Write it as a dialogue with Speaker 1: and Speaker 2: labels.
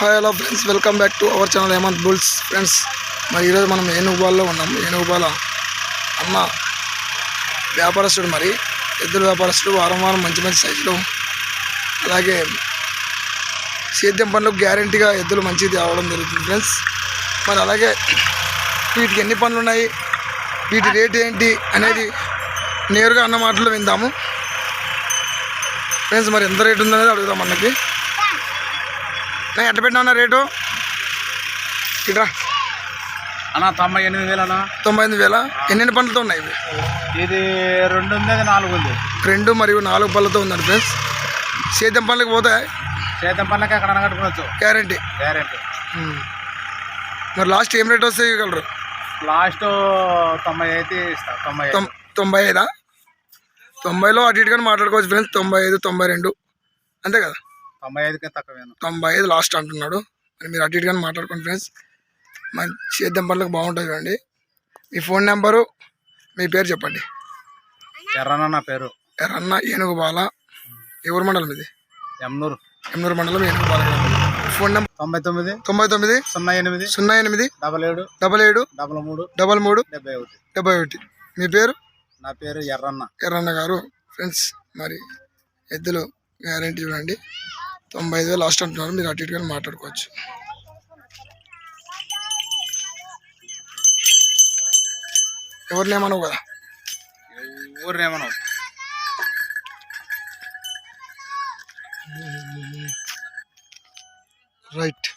Speaker 1: Hi hello friends welcome back to our channel Hemanth bulls friends మరి ఈరోజు మనం ఏనుగుబాల్లో ఉన్నాం. ఏనుగుబాల అన్న వ్యాపారస్తుడు మరి. ఎద్దుల వ్యాపారస్తుడు వారం వారం మంచి మంచి సైజులు అలాగే సేద్యం పనులకు గ్యారంటీగా ఎద్దులు మంచిది అవడం జరుగుతుంది ఫ్రెండ్స్ మరి అలాగే వీటికి ఎన్ని పనులు ఉన్నాయి? వీటి రేట్ ఏంటి అనేది నేరుగా అన్న మాటల్లో విందాము. ఫ్రెండ్స్ మరి ఎంత రేట్ ఉందనేది అడుగుదాం అన్నకి. ఎట్ట పెట్టినా రేటు? ఇట్రా.
Speaker 2: అన్న తొంభై ఎనిమిది వేలు అన్న.
Speaker 1: తొంభై ఎనిమిది వేల? ఎన్నెన్ని పండ్లతో ఉన్నాయి ఇవి?
Speaker 2: ఇది రెండు ఉంది అది నాలుగు ఉంది.
Speaker 1: రెండు మరియు నాలుగు పళ్ళతో ఉందండి ఫ్రెండ్స్. సేద్యం పనులకు పోతే
Speaker 2: చేతం పనులకి ఎక్కడ కట్టుకోవచ్చు
Speaker 1: గ్యారంటీ.
Speaker 2: గ్యారెంటీ.
Speaker 1: మరి లాస్ట్ ఏం రేట్ వస్తే ఇవ్వగలరు?
Speaker 2: లాస్ట్ తొంభై అయితే ఇస్తా తొంభై
Speaker 1: తొంభై ఐదా? తొంభైలో అటు ఇటుగా మాట్లాడుకోవచ్చు ఫ్రెండ్స్. తొంభై ఐదు తొంభై రెండు. అంతే కదా?
Speaker 2: తొంభై ఐదుకి తక్కువేను.
Speaker 1: తొంభై ఐదు లాస్ట్ అంటున్నాడు. మరి అటు ఇటుగా మాట్లాడుకోండి ఫ్రెండ్స్. మంచి సేద్యం పనులకు బాగుంటుంది చూడండి మీ ఫోన్ నెంబరు మీ పేరు చెప్పండి.
Speaker 2: ఎర్రన్న నా పేరు.
Speaker 1: ఎర్రన్న ఏనుగు బాల ఎవరు మండలం ఇది?
Speaker 2: ఎమ్నూరు.
Speaker 1: ఎమ్నూరు మండలం ఏనుగు బాల ఫోన్ నెంబర్
Speaker 2: తొంభై తొమ్మిది.
Speaker 1: తొంభై తొమ్మిది.
Speaker 2: సున్నా ఎనిమిది.
Speaker 1: సున్నా ఎనిమిది.
Speaker 2: డబల్ ఏడు
Speaker 1: డబల్ ఏడు.
Speaker 2: డబల్ మూడు.
Speaker 1: డబల్ మూడు.
Speaker 2: డెబ్బై ఒకటి.
Speaker 1: డెబ్బై ఒకటి. మీ పేరు?
Speaker 2: నా పేరు ఎర్రన్న.
Speaker 1: ఎర్రన్న గారు. ఫ్రెండ్స్ మరి ఎద్దులు గ్యారంటీ చూడండి. తొంభై ఐదు లాస్ట్ అంటున్నారు. మీరు అటు ఇటుగా మాట్లాడుకోవచ్చు. ఎవరిని ఏమనవు కదా?
Speaker 2: ఊరినేమను
Speaker 1: రైట్.